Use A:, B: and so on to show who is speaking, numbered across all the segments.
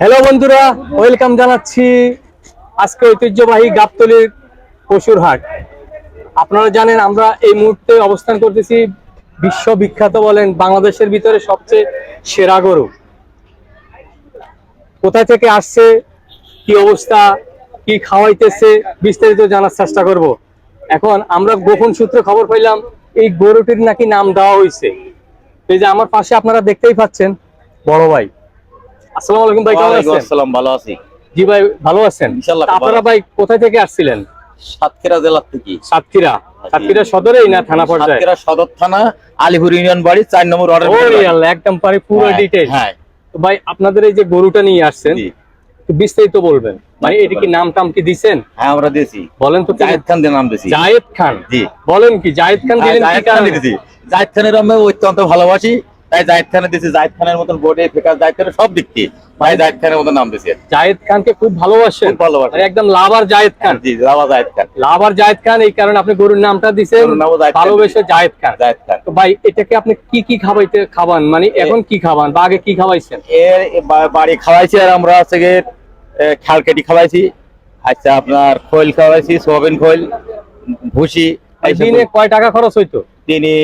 A: Hello বন্ধুরা welcome জানাচ্ছি আজকে ঐতিহ্যবাহী গাবতলির পশুর হাট। আপনারা জানেন আমরা এই মুহূর্তে অবস্থান করতেছি বিশ্ববিখ্যাত বলেন বাংলাদেশের ভিতরে সবচেয়ে সেরা গরু। কোথায় থেকে আসছে, কি অবস্থা, কি খাওয়াইতেছে, বিস্তারিত জানার চেষ্টা করব। এখন আমরা গোপন সূত্রে খবর পাইলাম এই গরুটির নাকি নাম দেওয়া হয়েছে এই যে আমার পাশে আপনারা দেখতেই পাচ্ছেন, বড় ভাই। আসসালামু আলাইকুম ভাই কেমন আছেন?
B: আসসালাম ভালো আছি।
A: জি ভাই ভালো আছেন?
B: ইনশাআল্লাহ
A: আপনারা ভাই কোথায় থেকে আসছিলেন?
B: সাতক্ষীরা জেলার থেকে।
A: সাতক্ষীরা। সাতক্ষীরা সদরেই না থানা পর্যায়ে?
B: সাতক্ষীরা সদর থানা আলিপুর ইউনিয়ন বাড়ি চার নম্বর ওয়ার্ডের
A: ওরে আল্লাহ একদম পারে পুরো
B: হ্যাঁ, হ্যাঁ।
A: তো ভাই আপনাদের এই যে গরুটা নিয়ে আসছেন
B: জি।
A: বিস্তারিত বলবেন। মানে এটা কি নাম টাম কি দিছেন?
B: হ্যাঁ আমরা দিয়েছি।
A: বলেন তো
B: জাহেদ খান দিয়ে নাম দিয়েছি।
A: জায়েদ খান?
B: জি।
A: বলেন কি জায়েদ খান
B: হ্যাঁ,
A: দিলেন কি কারণে?
B: জাহেদ খানের আমি অত্যন্ত ভালোবাসি। তাই জাহেদ খানের দিয়েছি জাহেদ খানের মতন বোর্ডে জাহেদ খানের সব দিক থেকে তাই জাহেদ খানের মতন নাম দিয়েছি
A: জায়েদ খানকে খুব ভালোবাসেন। মানে একদম লাভার খান।
B: জি জাহেদ খান।
A: লাভার জায়েদ খান এই কারণে আপনি গরুর নামটা
B: খান।
A: ভালোবেসে জায়েদ খান।
B: জাহেদ খান।
A: তো ভাই এটাকে আপনি কি কি খাওয়াইতে খাবান মানে এখন কি খাবান বা আগে কি খাওয়াইছেন?
B: এর বাড়ি খাওয়াইছি আর আমরা হচ্ছে খাল কেটে খাওয়াইছি। আচ্ছা আপনার খোল খাওয়াইছি সোয়াবিন খোল ভুসি।
A: ভাই, দিনে কয় টাকা খরচ হইতো?
B: তিনি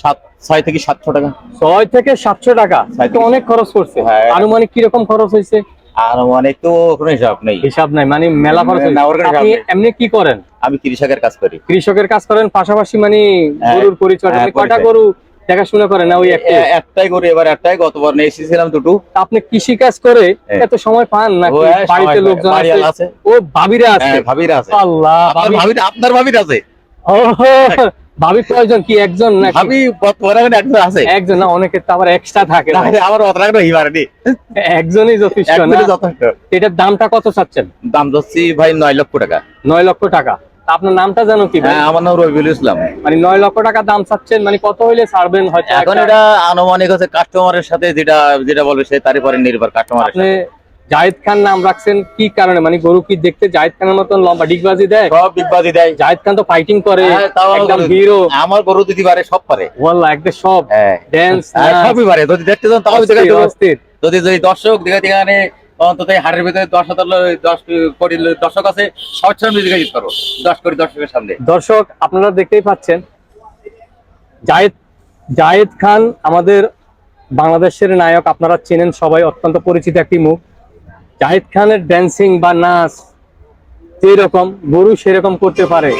B: সাত ছয় থেকে সাতশো টাকা।
A: ছয় থেকে সাতশো টাকা। তো অনেক খরচ করছে।
B: হ্যাঁ।
A: আনুমানিক কীরকম খরচ হয়েছে?
B: আর অনেক তো কোনো হিসাব নেই।
A: হিসাব নাই মানে মেলা খরচ।
B: না,
A: আপনি এমনি কি করেন?
B: আমি কৃষকের কাজ করি।
A: কৃষকের কাজ করেন পাশাপাশি মানে
B: হ্যাঁ,
A: গরুর পরিচর্যা
B: পরিচর্যা।
A: গরু দেখাশোনা করেন না ওই একটা
B: একটাই? গরু এবার একটাই। গতবার নিয়ে এসেছিলাম দুটো।
A: আপনি কৃষি কাজ করে
B: হ্যাঁ।
A: এত সময় পান নাকি
B: ও,
A: বাড়িতে লোকজন আছে?
B: আছে।
A: ও ভাবিরা আছে।
B: ভাবিরা আছে।
A: আল্লাহ
B: আপনার
A: ভাবি
B: ভাবির আপনার ভাবির আছে?
A: ভাবি কয়জন কি একজন
B: ভাবি বর্তমানে একজন আছে।
A: একজন না অনেকের তো আবার এক্সট্রা থাকে।
B: আমার অত
A: একজনই যথেষ্ট না?
B: যথেষ্ট।
A: এটার দামটা কত চাচ্ছেন?
B: দাম ধরছি ভাই নয় লক্ষ টাকা।
A: নয় লক্ষ টাকা। আপনার নামটা জানো কি ভাই?
B: হ্যাঁ আমার নাম রবিউল ইসলাম।
A: মানে নয় লক্ষ টাকা দাম চাচ্ছেন মানে কত হইলে ছাড়বেন হয়তো
B: এখন এটা আনুমানিক হচ্ছে কাস্টমারের সাথে যেটা যেটা বলবে সে তারই পরে নির্ভর কাস্টমার
A: জাহিদ খান নাম রাখছেন কি কারণে? মানে গরু কি দেখতে জাহিদ খানের মতন লম্বা ডিগবাজি দেয়?
B: সব বিগবাজি দেয়।
A: জাহিদ খান তো ফাইটিং করে
B: হ্যাঁ,
A: একদম হিরো
B: আমার গরু দিদি পারে সব পারে
A: ওয়াল্লাহ একদম সব। ড্যান্স
B: হ্যাঁ, সবই পারে যদি দেখতে চান তাও দেখে দেবো।
A: অস্থির।
B: যদি যদি দর্শক দেখে এখানে অন্তত হাটের ভিতরে দশ হাজার দশ কোটি দর্শক আছে সবার সামনে জিত করো। দশ কোটি দর্শকের সামনে।
A: দর্শক আপনারা দেখতেই পাচ্ছেন জায়েদ জায়েদ খান আমাদের বাংলাদেশের নায়ক আপনারা চেনেন সবাই অত্যন্ত পরিচিত একটি মুখ। জাহিদ খানের ড্যান্সিং বা নাচ যেরকম, গরু সেরকম করতে পারে।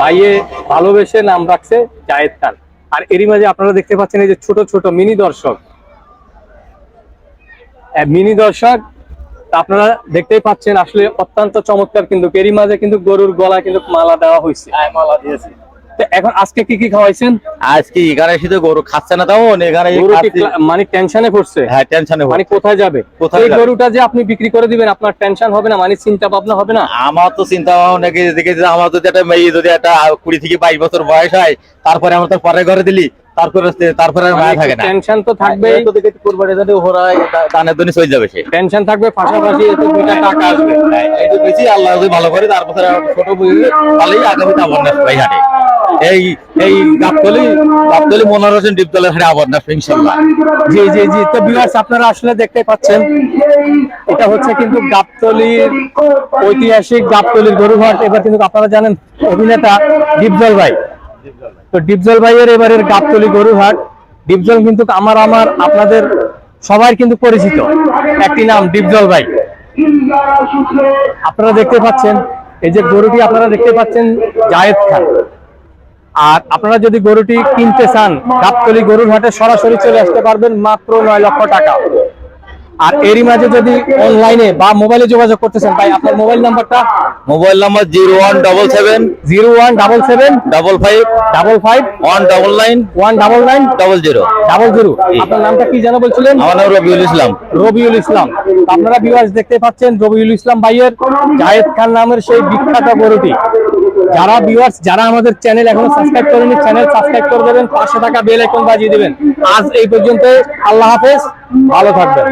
A: ভাইয়ে ভালোবেসে নাম রাখছে জাহেদ খান। আর এরই মাঝে আপনারা দেখতে পাচ্ছেন এই যে ছোট ছোট মিনি দর্শক। মিনি দর্শক, আপনারা দেখতেই পাচ্ছেন আসলে অত্যন্ত চমৎকার কিন্তু এরই মাঝে কিন্তু গরুর গলায় কিন্তু মালা দেওয়া হয়েছে।
B: মালা দিয়েছি।
A: এখন আজকে কি কি খাওয়াইছেন?
B: আজকে এখানে শুধু গরু খাচ্ছে না তাও এখানে
A: মানে টেনশনে পড়ছে?
B: হ্যাঁ টেনশনে
A: মানে কোথায় যাবে?
B: কোথায়
A: এই গরুটা যে আপনি বিক্রি করে দিবেন আপনার টেনশন হবে না মানে চিন্তা ভাবনা হবে না?
B: আমার তো চিন্তা ভাবনা দেখে আমার যদি একটা মেয়ে যদি একটা কুড়ি থেকে বাইশ বছর বয়স হয় তারপরে আমার তো পরে ঘরে দিলি তারপরে তারপরে আর মায়া থাকে না।
A: টেনশন তো
B: কোরবানি যদি দানের জন্য চলে যাবে সে।
A: টেনশন থাকবে পাশাপাশি এতে দুইটা টাকা আসবে।
B: হ্যাঁ, বেশি আল্লাহ যদি ভালো করে তারপরে ছোট বুঝে তাহলেই আগামীতে আবার নাচ হাটে। এই এই গাবতলি গাবতলি মনোর হোসেন ডিপতলের হাটে আবার নাচ ইনশাল্লাহ।
A: জি জি জি। তো ভিউয়ার্স আপনারা আসলে দেখতে পাচ্ছেন, এটা হচ্ছে কিন্তু গাবতলির ঐতিহাসিক গাবতলির গরুঘাট এবার কিন্তু আপনারা জানেন, অভিনেতা ডিপজল ভাই। তো ডিপজল ভাইয়ের এবারের গাবতলি গরুঘাট ডিপজল কিন্তু আমার আমার, আপনাদের সবার কিন্তু পরিচিত। একটি নাম, ডিপজল ভাই। আপনারা দেখতে পাচ্ছেন, এই যে গরুটি আপনারা দেখতে পাচ্ছেন, জায়েদ খান। আর আপনারা যদি গরুটি কিনতে চান গাবতলি গরুর হাটে সরাসরি চলে আসতে পারবেন মাত্র নয় লক্ষ টাকা। আর এরই মাঝে যদি অনলাইনে বা মোবাইলে যোগাযোগ করতে চান ভাই আপনার মোবাইল নাম্বারটা
B: mobile number zero one double seven
A: zero one double seven
B: double five
A: double five
B: one double nine
A: one double nine
B: double zero
A: double zero আপনার নামটা কি যেন বলছিলেন?
B: আমার নাম রবিউল ইসলাম।
A: রবিউল ইসলাম। আপনারা বিওয়াজ দেখতে পাচ্ছেন রবিউল ইসলাম ভাইয়ের জায়েদ খান নামের সেই বিখ্যাত গরুটি। যারা ভিউয়ার্স যারা আমাদের চ্যানেল এখনও সাবস্ক্রাইব করেনি চ্যানেল সাবস্ক্রাইব করে দেবেন, পাশে থাকা বেল আইকন বাজিয়ে দেবেন। আজ এই পর্যন্ত আল্লাহ হাফেজ, ভালো থাকবেন।